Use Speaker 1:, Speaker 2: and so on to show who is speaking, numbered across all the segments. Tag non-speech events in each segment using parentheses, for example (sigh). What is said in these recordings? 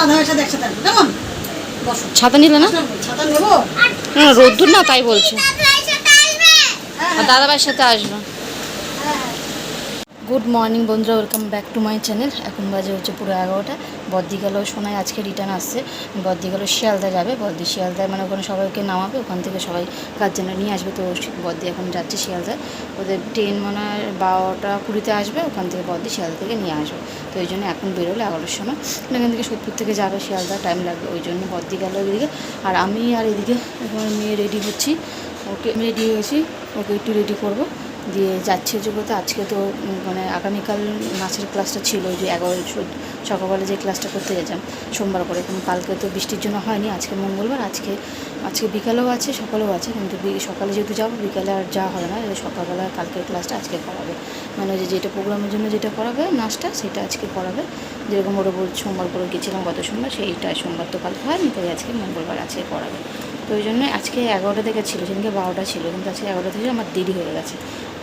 Speaker 1: দাদা সাথে একসাথে আসব কেমন? বসো।
Speaker 2: ছাতা নিলে না?
Speaker 1: ছাতা নেব?
Speaker 2: না রোদ্দুর না তাই বলছে।
Speaker 1: হ্যাঁ
Speaker 2: আর দাদা ভাইয়ের সাথে আসব। গুড মর্নিং বন্ধুরা welcome back to my channel এখন বাজে হচ্ছে পুরো এগারোটা। বদ্দি গেল শোনায়, আজকে রিটার্ন আসছে। বদ্দি গেল শিয়ালদা যাবে। বদ্দি শিয়ালদায় মানে ওখানে সবাইকে নামাবে, ওখান থেকে সবাই গার্জেনরা নিয়ে আসবে। তো বদ্দি এখন যাচ্ছে শিয়ালদায়। ওদের ট্রেন মনে হয় বারোটা কুড়িতে আসবে, ওখান থেকে বদ্দি শিয়ালদা থেকে নিয়ে আসবে। তো ওই জন্য এখন বেরোলে এগারোটার সময়। এখান থেকে সোদপুর থেকে যাবে শিয়ালদা টাইম লাগবে ওই জন্য বদ্দি গেল এদিকে। আর আমি আর এদিকে এখন মেয়ে রেডি হচ্ছি। ওকে রেডি হয়েছি। ওকে একটু রেডি করব। দিয়ে যাচ্ছি বলতে আজকে তো মানে আগামীকাল নাচের ক্লাসটা ছিল যে এগারো সকালবেলা যে ক্লাসটা করতে গেছিলাম, সোমবার করে। কিন্তু কালকে তো বৃষ্টির জন্য হয়নি, আজকে মঙ্গলবার, আজকে আজকে বিকালেও আছে, সকালেও আছে। কিন্তু সকালে যেহেতু যাব, বিকালে আর যাওয়া হবে না। সকালবেলা কালকের ক্লাসটা আজকে করাবে। মানে যে যেটা প্রোগ্রামের জন্য যেটা করাবে, নাচটা, সেটা আজকে করাবে। যেরকম ওরা সোমবার করে গেছিলাম গত সোমবার সেইটা সোমবার তো কালকে হয়নি, তাই আজকে মঙ্গলবার আজকে করাবে। তো ওই জন্য আজকে এগারোটা থেকে ছিল সেদিনকে বারোটা ছিল, কিন্তু আজকে এগারোটা থেকে আমার দেরি হয়ে গেছে।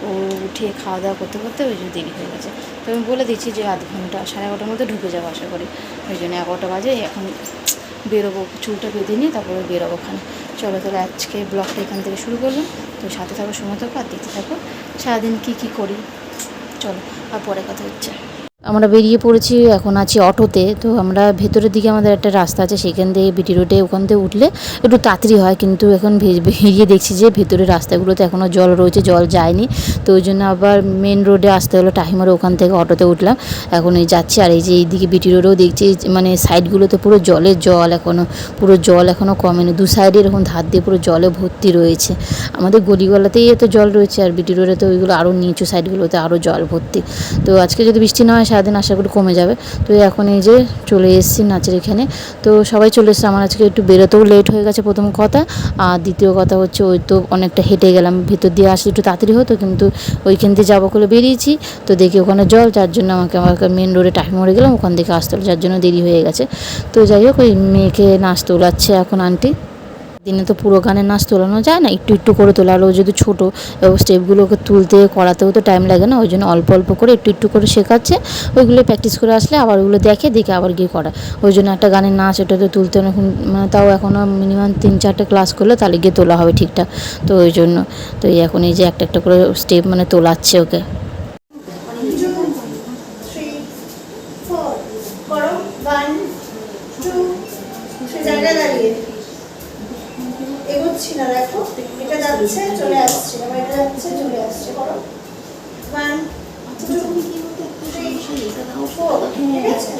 Speaker 2: ও উঠে খাওয়া দাওয়া করতে করতে ওই জন্য দেরি হয়ে গেছে। তো আমি বলে দিচ্ছি যে আধ ঘণ্টা, সাড়ে এগারোটার মধ্যে ঢুকে যাব আশা করি। ওই জন্য এগারোটা বাজে, এখন বেরোবো, চুলটা বেঁধে নিয়ে তারপরে বেরোবো ওখানে। চলো তাহলে আজকে ব্লগটা এখান থেকে শুরু করলাম। তো সাথে থাকো, সময় থাকো, আর দেখতে থাকো সারাদিন কী কী করি। চলো, আর পরে কথা হচ্ছে। আমরা বেরিয়ে পড়েছি, এখন আছি অটোতে। তো আমরা ভেতরের দিকে আমাদের একটা রাস্তা আছে, সেখান থেকে বিটি রোডে ওখান থেকে উঠলে একটু তাড়াতাড়ি হয়। কিন্তু এখন বেরিয়ে দেখছি যে ভেতরের রাস্তাগুলোতে এখনও জল রয়েছে, জল যায়নি। তো ওই জন্য আবার মেন রোডে আসতে হলো টাহিমারে ওখান থেকে অটোতে উঠলাম। এখন এই যাচ্ছি আর এই যে এইদিকে বিটি রোডেও দেখছি মানে সাইডগুলোতে পুরো জলের জল এখনও পুরো জল এখনও কমেনি। দু সাইডে এরকম ধার দিয়ে পুরো জলে ভর্তি রয়েছে। আমাদের গলিগলাতেই এত জল রয়েছে আর বিটি রোডে তো ওইগুলো আরও নিচু সাইডগুলোতে আরও জল ভর্তি। তো আজকে যদি বৃষ্টি না হয় সারাদিন আশা করি কমে যাবে। তো এখন এই যে চলে এসেছি নাচের এখানে। তো সবাই চলে এসেছে। আমার আজকে একটু বেরোতেও লেট হয়ে গেছে প্রথম কথা। আর দ্বিতীয় কথা হচ্ছে ওই তো অনেকটা হেঁটে গেলাম। ভেতর দিয়ে আসলে একটু তাড়াতাড়ি হতো, কিন্তু ওইখান দিয়ে যাব করে বেরিয়েছি। তো দেখি ওখানে জল, যার জন্য আমাকে আমাকে মেন রোডে টাইম মরে গেলাম। ওখান থেকে আসতে হলো, যার জন্য দেরি হয়ে গেছে। তো যাই হোক, ওই মেয়েকে নাচ তোলাচ্ছে এখন আন্টি দিনে তো পুরো গানের নাচ তোলানো যায় না, একটু একটু করে তোলা। আর ও যদি ছোটো স্টেপগুলোকে তুলতে, করাতেও তো টাইম লাগে না, ওই জন্য অল্প অল্প করে একটু একটু করে শেখাচ্ছে। ওইগুলো প্র্যাকটিস করে আসলে আবার ওগুলো দেখে দেখে আবার গিয়ে করা ওই জন্য একটা গানের নাচ, ওটা তো তুলতে মানে তাও এখনও মিনিমাম তিন চারটে ক্লাস করলে তাহলে গিয়ে তোলা হবে ঠিকঠাক। তো ওই জন্য, তো এখন এই যে একটা একটা করে স্টেপ মানে তোলাচ্ছে ওকে
Speaker 1: ফোর করো ওয়ান টু সে জায়গায় দাঁড়িয়ে এগোচ্ছি না দেখো এটা যাচ্ছে চলে আসছে আবার এটা যাচ্ছে চলে আসছে করো ওয়ান টু আচ্ছা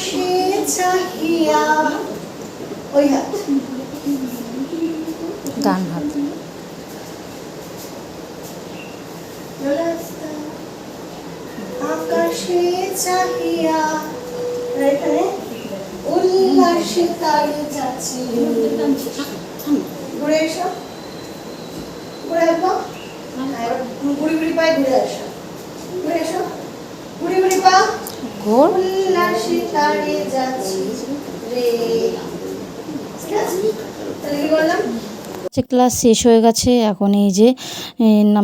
Speaker 1: আকাশে চাহিয়া। ওই হাত।
Speaker 2: গান হাত।
Speaker 1: আকাশে চাহিয়া। এখানে উল্লাসে তাড়ে যাচ্ছে। ঘুরে এসো। ঘুরে আসব ঘুরি ঘুরি পায়ে ঘুরে আসো ঘুরে এসো ঘুরি ঘুরি পা
Speaker 2: ঘোর
Speaker 1: তাড়ে যাচ্ছি রে। তাহলে কি বললাম?
Speaker 2: যে ক্লাস শেষ হয়ে গেছে। এখন এই যে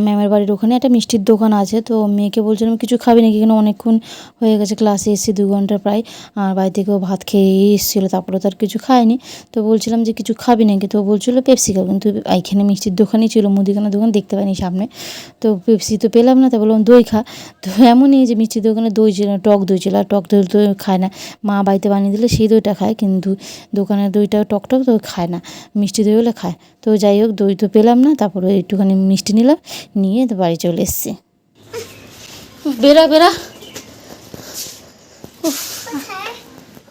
Speaker 2: ম্যামের বাড়ির ওখানে একটা মিষ্টির দোকান আছে। তো মেয়েকে বলছিলাম, কিছু খাবি নাকি? এখানে অনেকক্ষণ হয়ে গেছে ক্লাসে এসেছি দু ঘণ্টা প্রায়। আর বাড়ি থেকেও ভাত খেয়ে এসেছিল, তারপরে তো আর কিছু খায়নি। তো বলছিলাম যে, কিছু খাবি নাকি? তো বলছিলো পেপসি খাব। কিন্তু এইখানে মিষ্টির দোকানই ছিল মুদিখানা দোকান দেখতে পাইনি সামনে। তো পেপসি তো পেলাম না, তো বললাম, দই খা। তো এমনই যে মিষ্টির দোকানে দই ছিল, টক দই ছিল, আর টক দই তো খায় না। মা বাড়িতে বানিয়ে দিলে সেই দইটা খায়, কিন্তু দোকানের দইটা টক টক, তো খায় না। মিষ্টি দই হলে খায়। তো যাই হোক দই তো পেলাম না তারপরে একটুখানি মিষ্টি নিলাম নিয়ে তো বাড়ি চলে এসছি। বেরা বেরা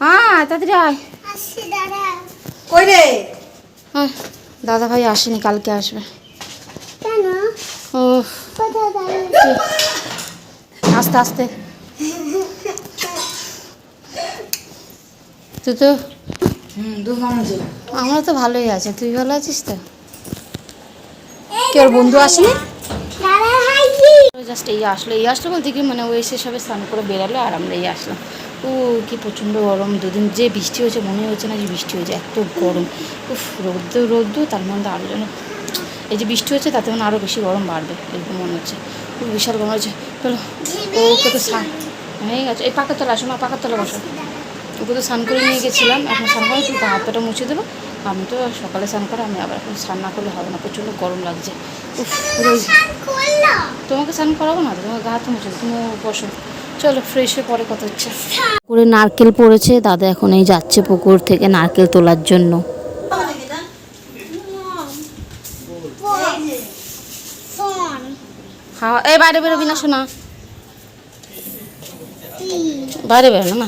Speaker 2: হ্যাঁ তাড়াতাড়ি আয়।
Speaker 1: কই রে?
Speaker 2: হ্যাঁ দাদা ভাই আসেনি কালকে আসবে। ও আস্তে আস্তে। তুই (laughs) তো। আমরা তো ভালোই আছে। তুই ভালো আছিস তো?
Speaker 3: এই
Speaker 2: কে ওর বন্ধু আসেনি? জাস্ট এই আসলো এই আসলো বলতে কি মানে ও এসে সবে স্নান করে বেরালো আর আমরা এই আসলাম। ও কি প্রচণ্ড গরম দুদিন যে বৃষ্টি হয়েছে মনে হচ্ছে না যে বৃষ্টি হয়েছে এত গরম। উফ রোদ্দু রোদ্দু তার মধ্যে আরও যেন এই যে বৃষ্টি হচ্ছে তাতে মানে আরও বেশি গরম বাড়বে এরকম মনে হচ্ছে। খুব বিশাল গরম হচ্ছে চলো ওকে তো স্নান হয়ে গেছে। এই পাকার তলা আসো না পাকার তলা বসো। ওকে তো স্নান করে নিয়ে গেছিলাম। এখন স্নান করে একটু হাত পাটা মুছে দেবো। আমি তো সকালে স্নান করে, আমি আবার এখন স্নান না করলে হবে না। প্রচণ্ড গরম লাগছে। উফ তোমাকে স্নান করাবো না? তোমাকে গা হাত মুছে তুমি বসো। চলো ফ্রেশে পরে কথা হচ্ছে। পুকুরে নারকেল পড়েছে। দাদা এখন এই যাচ্ছে পুকুর থেকে নারকেল তোলার জন্য। হাওয়া এই বাইরে বেরোবি না, শোনা। বাইরে বেরো না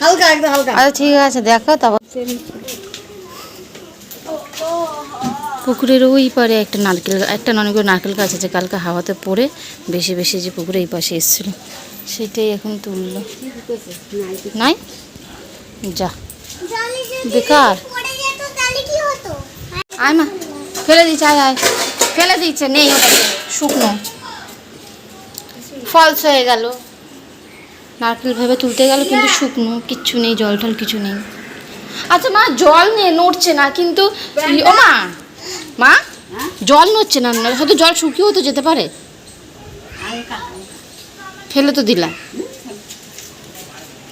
Speaker 1: হালকা একদম হালকা।
Speaker 2: আচ্ছা ঠিক আছে দেখো তারপর পুকুরের ওই পারে একটা নারকেল একটা অনেকগুলো নারকেল গাছ আছে কালকে হাওয়াতে পড়ে বেশি বেশি যে পুকুরে এই পাশে এসেছিল সেটাই এখন তুললো। নাই? যা। বেকার।
Speaker 3: পড়ে যেত তাহলে কি হতো?
Speaker 2: আয় মা ফেলে দিচ্ছি আয় আয়। ফেলে দিচ্ছে নেই শুকনো। ফলস হয়ে গেল। নারকেল ভেবে তুলতে গেল, কিন্তু শুকনো, কিচ্ছু নেই, জল টল কিছু নেই। আচ্ছা মা, জল নিয়ে নড়ছে না, কিন্তু ও মা মা, জল নড়ছে না হয়তো জল শুকিয়েও তো যেতে পারে। ফেলে তো দিলাম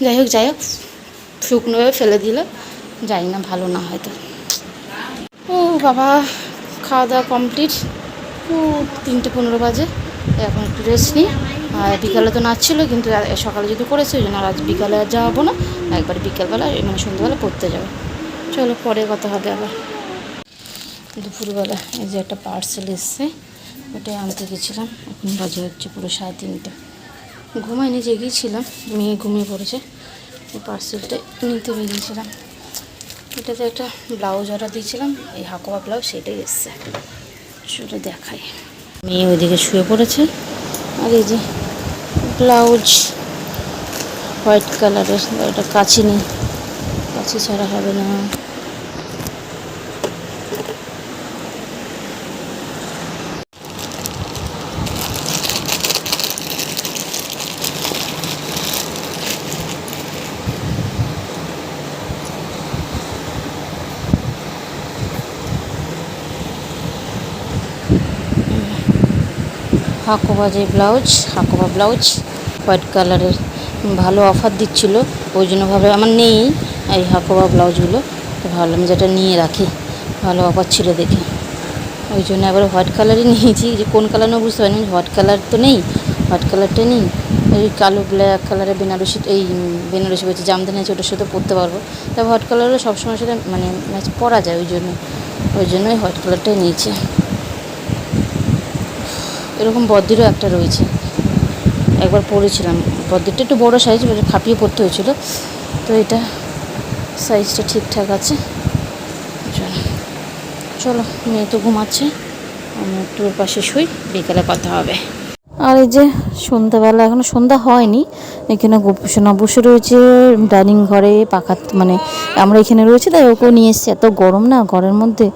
Speaker 2: যাই হোক যাই হোক শুকনোভাবে ফেলে দিল। যাই না, ভালো না হয়তো। ও বাবা। খাওয়া দাওয়া কমপ্লিট তিনটে পনেরো বাজে। এখন একটু রেস্ট নিই। আর বিকালে তো নাচ ছিল কিন্তু সকালে যদি করেছে, ওই জন্য আজ বিকালে আর যাওয়াবো না। একবার বিকালবেলা মানে সন্ধ্যাবেলা পড়তে যাব। চলো, পরে কথা হবে আবার। দুপুরবেলা এই যে একটা পার্সেল এসছে ওটাই আনতে গেছিলাম। এখন বাজে হচ্ছে পুরো সাড়ে তিনটে। ঘুমাইনি জেগেছিলাম মেয়ে ঘুমিয়ে পড়েছে। এই পার্সেলটা নিতে বেরিয়েছিলাম। এটাতে একটা ব্লাউজ অর্ডার দিয়েছিলাম, এই হাকোয়া ব্লাউজ সেটাই এসছে। সেটা দেখাই। মেয়ে ওইদিকে শুয়ে পড়েছে। আর এই যে ব্লাউজ হোয়াইট কালারের, এটা কাছে নেই। কাছে ছাড়া হবে না। হাকোবা যে ব্লাউজ, হাকোবা ব্লাউজ, হোয়াইট কালারের ভালো অফার দিচ্ছিল। ওই জন্য ভাবে আমার নেই এই হাকোবা ব্লাউজগুলো, তো ভাবলাম যেটা নিয়ে রাখি। ভালো অফার ছিল দেখে। ওই জন্য এবার হোয়াইট কালারই নিয়েছি। যে কোন কালার না বুঝতে পারিনি। হোয়াইট কালার তো নেই, হোয়াইট কালারটা নেই। ওই কালো ব্ল্যাক কালারের বেনারসি, এই বেনারসি বলছি, জামদানি আছে, ওটার সাথে পরতে পারব। তবে হোয়াইট কালারও সবসময় সাথে মানে ম্যাচ পরা যায় ওই জন্য। ওই জন্যই হোয়াইট কালারটাই নিয়েছি। এরকম বদ্রিরও একটা রয়েছে। একবার পরেছিলাম বদ্রিটা একটু বড়ো সাইজ খাপিয়ে পড়তে হয়েছিল। তো এটা সাইজটা ঠিকঠাক আছে। চলো। চলো, মেয়ে তো ঘুমাচ্ছে। আমি একটু পাশে শুই। বিকালে কথা হবে। আর এই যে সন্ধ্যাবেলা, এখনও সন্ধ্যা হয়নি। এখানে গোপসোনা বসে রয়েছে, ডাইনিং ঘরে পাখা মানে আমরা এখানে রয়েছি, তাই ওকেও নিয়ে এসেছি। এত গরম না, ঘরের মধ্যে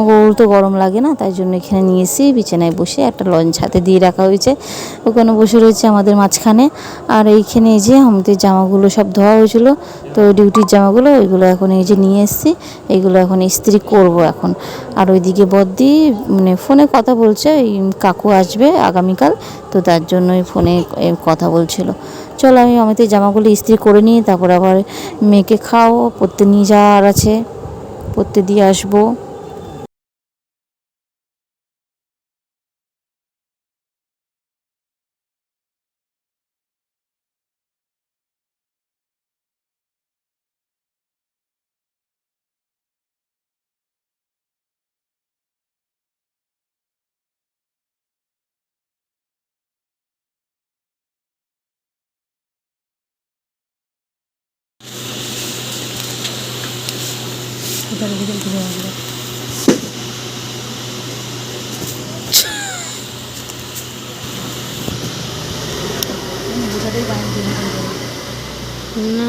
Speaker 2: ওর তো গরম লাগে না, তাই জন্য এখানে নিয়ে এসেছি। বিছানায় বসে একটা লঞ্চ হাতে দিয়ে রাখা হয়েছে। ওখানে বসে রয়েছে আমাদের মাঝখানে। আর এইখানে এই যে আমাদের জামাগুলো সব ধোয়া হয়েছিল, তো ডিউটির জামাগুলো ওইগুলো এখন এই যে নিয়ে এসেছি। এইগুলো এখন ইস্ত্রি করব এখন। আর ওইদিকে বদ্দি মানে ফোনে কথা বলছে কাকু আসবে আগামীকাল, তো তার জন্যই ফোনে কথা বলছিল। চলো আমি অমিতের জামাগুলো ইস্ত্রি করে নিই তারপর আবার মেয়েকে খাও পড়তে নিয়ে যাওয়ার আছে পড়তে দিয়ে আসব। চারিদিকে ঘুরে আসবে। না।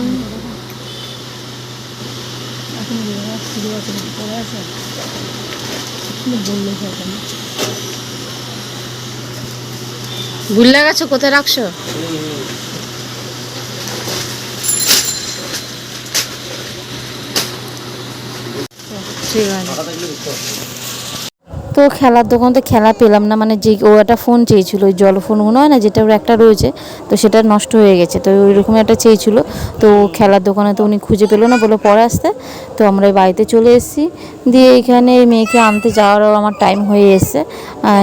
Speaker 2: এখন ফিরে আছে পড়ে আছে? বললে ভুলে গেছো কোথায় রাখছো? ঠিক আছে তো খেলার দোকানতে খেলা পেলাম না মানে যে ও একটা ফোন চেয়েছিল, ওই জল ফোনগুলো হয় না যেটা ওর একটা রয়েছে, তো সেটা নষ্ট হয়ে গেছে, তো ওই রকম একটা চেয়েছিল, তো খেলার দোকানে তো উনি খুঁজে পেল না বলে পরে আসতে, তো আমরা এই বাড়িতে চলে এসেছি, দিয়ে এখানে এই মেয়েকে আনতে যাওয়ারও আমার টাইম হয়ে এসছে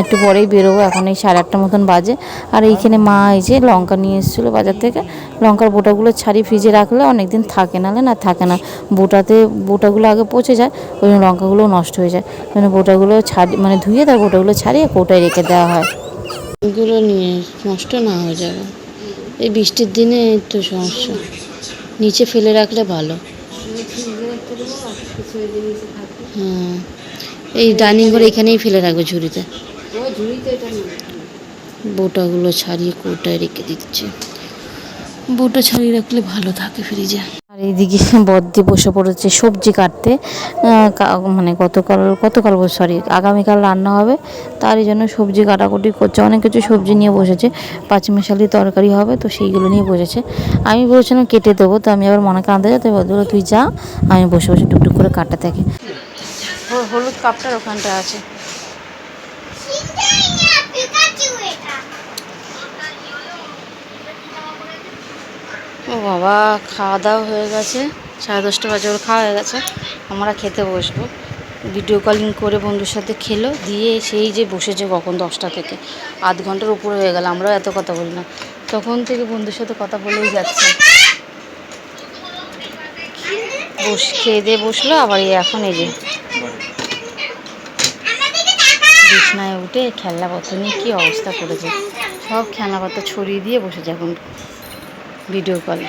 Speaker 2: একটু পরেই বেরোবো, এখন এই সাড়ে আটটা মতন বাজে, আর এইখানে মা এই যে লঙ্কা নিয়ে এসেছিল বাজার থেকে, লঙ্কার বোটাগুলো ছাড়িয়ে ফ্রিজে রাখলে অনেক দিন থাকে নাহলে না থাকে না, বোটাতে, বোটাগুলো আগে পচে যায়, ওই জন্য লঙ্কাগুলো নষ্ট হয়ে যায় মানে বোটাগুলো ছাড়ি মানে ধুয়ে তার বোটাগুলো ছাড়িয়ে কোটায় রেখে দেওয়া হয়। এগুলো নিয়ে নষ্ট না হয়ে যাবে। এই বৃষ্টির দিনে একটু সমস্যা। নিচে ফেলে রাখলে ভালো। হ্যাঁ এই ডাইনিং ঘরে এখানেই ফেলে রাখবে ঝুড়িতে। বোটাগুলো ছাড়িয়ে কোটায় রেখে দিচ্ছে। বোটা ছাড়িয়ে রাখলে ভালো থাকে ফ্রিজে। আর এইদিকে বদ্দি বসে পড়েছে সবজি কাটতে কা- মানে গতকাল গতকাল সরি আগামীকাল রান্না হবে তারই জন্য সবজি কাটাকুটি করছে অনেক কিছু সবজি নিয়ে বসেছে পাঁচমিশালি তরকারি হবে তো সেইগুলো নিয়ে বসেছে। আমি বলছিলাম কেটে দেবো তো আমি আবার মনে আনতে যাতে বদলে তুই যা আমি বসে বসে টুকটুক করে কাটা থাকি। হলুদ কাপটার ওখানটা আছে
Speaker 3: পিকাচু এটা
Speaker 2: ও বাবা খাওয়া দাওয়া হয়ে গেছে। সাড়ে দশটা বাজে ওর খাওয়া হয়ে গেছে। আমরা খেতে বসবো। ভিডিও কলিং করে বন্ধুর সাথে খেলো। দিয়ে সেই যে বসেছে কখন দশটা থেকে। আধ ঘণ্টার উপরে হয়ে গেল। আমরাও এত কথা বলি না। তখন থেকে বন্ধুর সাথে কথা বলেই যাচ্ছে। বস, খেয়ে দিয়ে বসল। আবার এখন এই যে বিছনায় উঠে খেলনাপত্র নিয়ে কী অবস্থা করেছে। সব খেলনাপত্র ছড়িয়ে দিয়ে বসেছে এখন। ভিডিও কলে।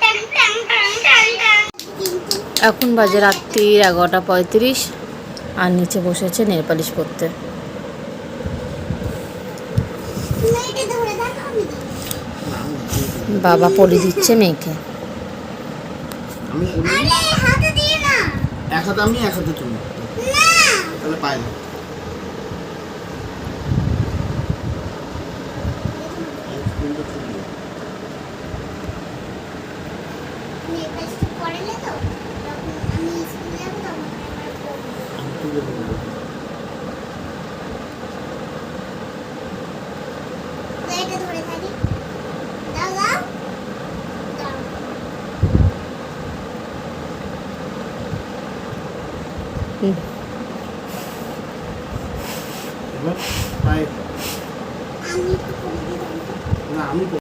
Speaker 3: টাং টাং টাং টাং টাং
Speaker 2: এখন বাজে রাত্রির এগারোটা পঁয়ত্রিশ আর নিচে বসেছে নেল পালিশ করতে। বাবা পলি দিচ্ছে মেয়েকে।
Speaker 4: আমি করি
Speaker 3: হাতে দিয়ে না।
Speaker 4: এক হাতে আমি এক হাতে তুমি।
Speaker 3: না।
Speaker 4: তাহলে পাই না